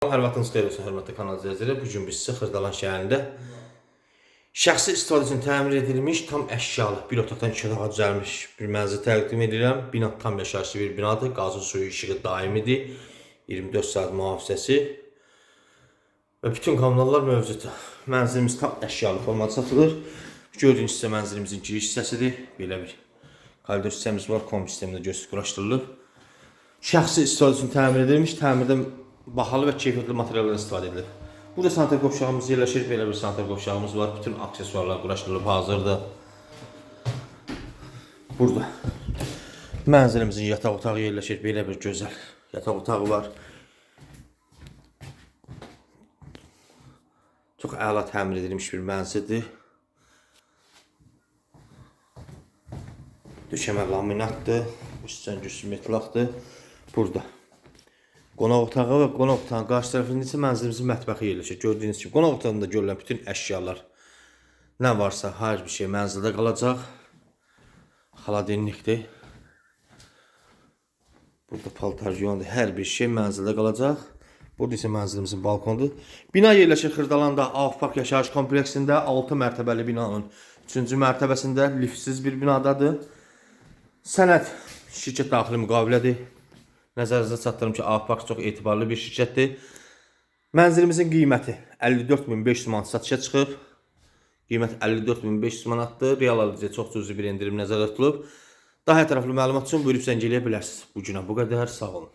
Hər vaxtınız xeyir olsun, hörmətli kanal izləyiciləri. Bu gün biz sizə Xırdalan şəhərində şəxsi istifadə üçün təmir edilmiş, tam əşyalı, bir otaqdan iki otağa düzəlmiş bir mənzil təqdim edirəm. Bina tam yaşayışlı bir binadır. Qazın suyu işığı daimidir. 24 saat mühafizəsi və bütün kommunallar mövcuddur. Mənzilimiz tam əşyalı formada satılır. Gördüyünüz hissə mənzilimizin giriş hissəsidir. Belə bir koridor hissəmiz var, kombi sistemində göz quraşdırılıb. Şəxsi istifadə üçün təmir edilmiş, təmirdə bahalı və keyfiyyətli materiallardan istifadə edilir. Burada sanitar qovşağımız yerləşir, belə bir sanitar qovşağımız var. Bütün aksesuarlar quraşdırılıb hazırdır. Burada mənzilimizin yataq otağı yerləşir, belə bir gözəl yataq otağı var. Çox əla təmir edilmiş bir mənzildir. Döşəmə laminatdır, üstən güclü metlaqdır. Burada qonaq otağı və qonaq otağının qarşı tərəfində isə mənzilimizin mətbəxi yerləşir. Gördüyünüz kimi qonaq otağında görülən bütün əşyalar nə varsa hər bir şey mənzildə qalacaq. Xaladenlikdir. Burada paltar yuyondur. Hər bir şey mənzildə qalacaq. Burada isə mənzilimizin balkonudur. Bina yerləşir Xırdalanda Ağpark yaşayış kompleksində 6 mərtəbəli binanın 3-cü mərtəbəsində liftsiz bir binadadır. Sənəd şirkət daxili müqavilədir. Nəzərinizə çatdırım ki, Ağpark çox etibarlı bir şirkətdir. Mənzilimizin qiyməti 54500 manat satışa çıxıb. Qiymət 54500 manatdır. Real alıcıya çox cüzi bir endirim nəzərdə tutulub. Daha ətraflı məlumat üçün buyurub zəng eləyə bilərsiniz. Bu günə bu qədər. Sağ olun.